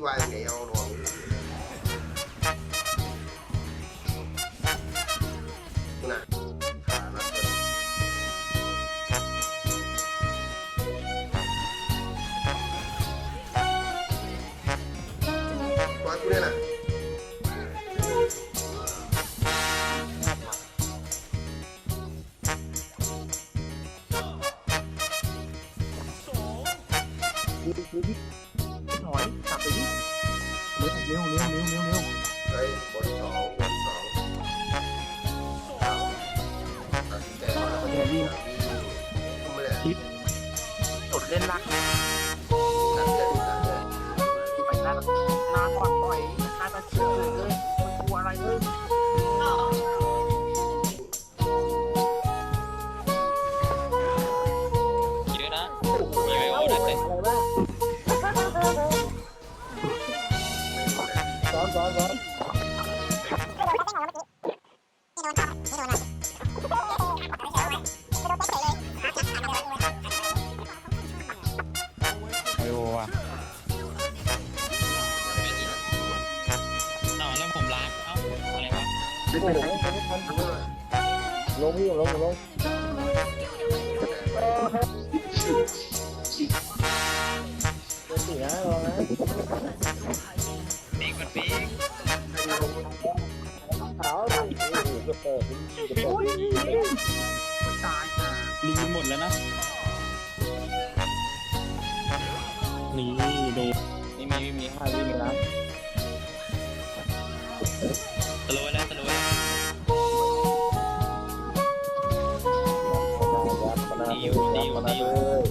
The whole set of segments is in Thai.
you out there on มันกลัวอะไรเลยเยอะนะมีไวโอด้วยซ้อนซ้อนซ้อนไวโอว่ะ ไม่โอ้เป็นไรลงพี่ลงลงตัวสี่นะลองนะปีกมันปีกขาวดิจะเปิดจะเปิดตายอะลิงมันหมดแล้วนะ นี่ดูนี่มีมีห้าวิมีนะสโลว์แล้วสโลว์แล้วยับม ยยับมาเลย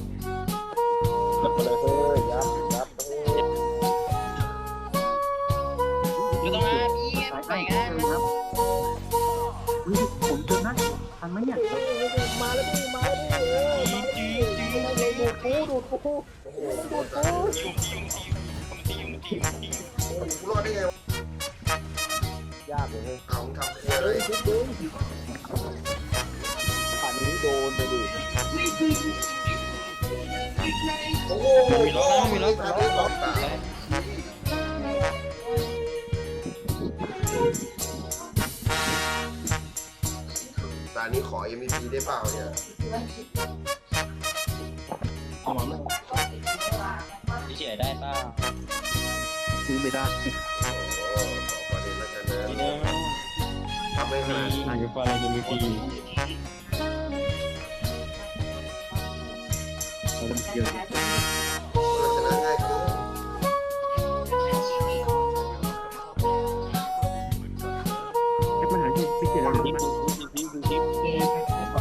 ยับมาเลยเฮ้ยยับยับเฮ้ยไม่ต้องอ่านอีกตายใส่กังานครับผมเจอนะทันไหมเนี่ยมาแล้วพี่มาแล้วพี่เออมาแล้วพี่ดูดกูดูดกูโอ้โหโดนตัดยุงยุงยุงยุงยุงยุงกูรอดได้ไงยากเลยเอามึงทำครัวเลยคิดดูผ่ โอ้โหมีล็อกนะมีล็อกนะมีล็อกตาตานี้ขอ MVP ได้เปล่าเนี่ยเอามาพี่เฉยได้ป่ะซื้อไม่ได้โอ้ขอประเด็นแล้วกันนะนี่เด้ทำไม่ขนาดนี่อยู่ฟอร์เรนมีปี เจอเราชนะง่ายเกินแค่ปัญหาที่ไม่เจอแล้วทิปมันทิปทิปทิป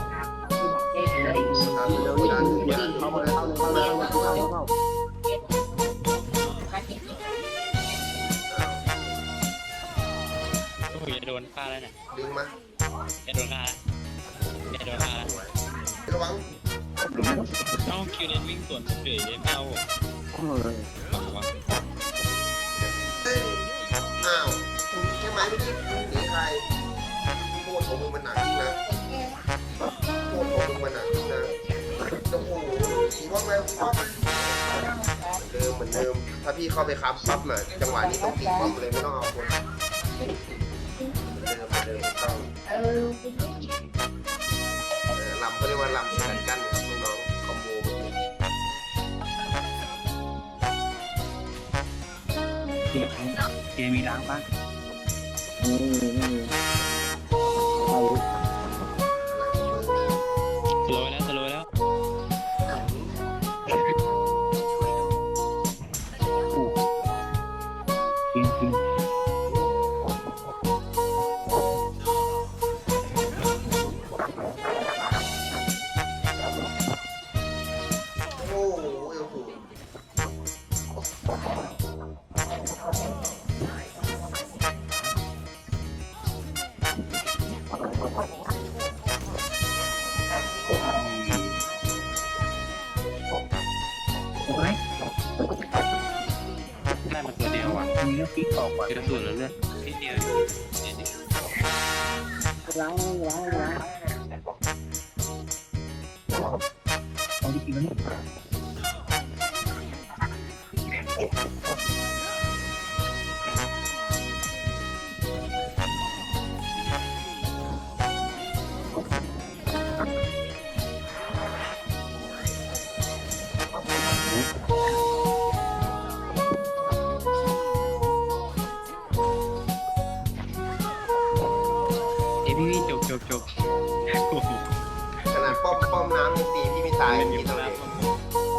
ทำเร็วๆดันดันเข้ามาเข้าเข้ามาเข้ามาเข้าเข้าโอ้ยจะโดนฆ่าแล้วเนี่ยดึงมาจะโดนฆ่าแล้วจะโดนฆ่าแล้วระวัง เอ้าคิวเลนวิ่งสวนเฉยเลยเอาเออฝังวะเฮ้ยอ้าวใช่ไหมไม่ได้หนีใครโทษของมึงมันหนักจริงนะโทษของมึงมันหนักจริงนะโอ้โหขี่ว่าไงว่าไงเดิมเหมือนเดิม ถ้าพี่เข้าไปค้ำปั๊บน่ะจังหวะนี้ต้องตีป้อมเลยไม่ต้องเอาคนเหมือนเดิมเหมือนเดิมต้องเออลำเขาเรียกว่าลำสกัดกั้น เกมเกมมีล้างบ้างนี่นี่เอา ยวว่ะมีเรื่องฟิกออกก่อนเจอส่วนแล้วเลือดนิดเดียนิดเดียวล้างล้างล้างเอาจริงๆแล้วเนี่ย พี่พี่จบจบจบโอ้โหขนาดป้อมป้อมน้ำยังตีพี่ไม่ตายเป็นพี่อยู่ตัวแล้เอวง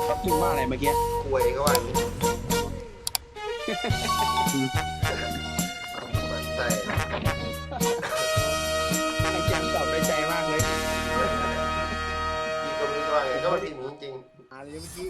ชอบกินมากเลยเมื่อกี้ควยก็ว่าอย่างนี้มันใส่ไอ้แจมตอบได้ใจมากเลยก็มันผิดหมูจริง อะไรเมื่อกี้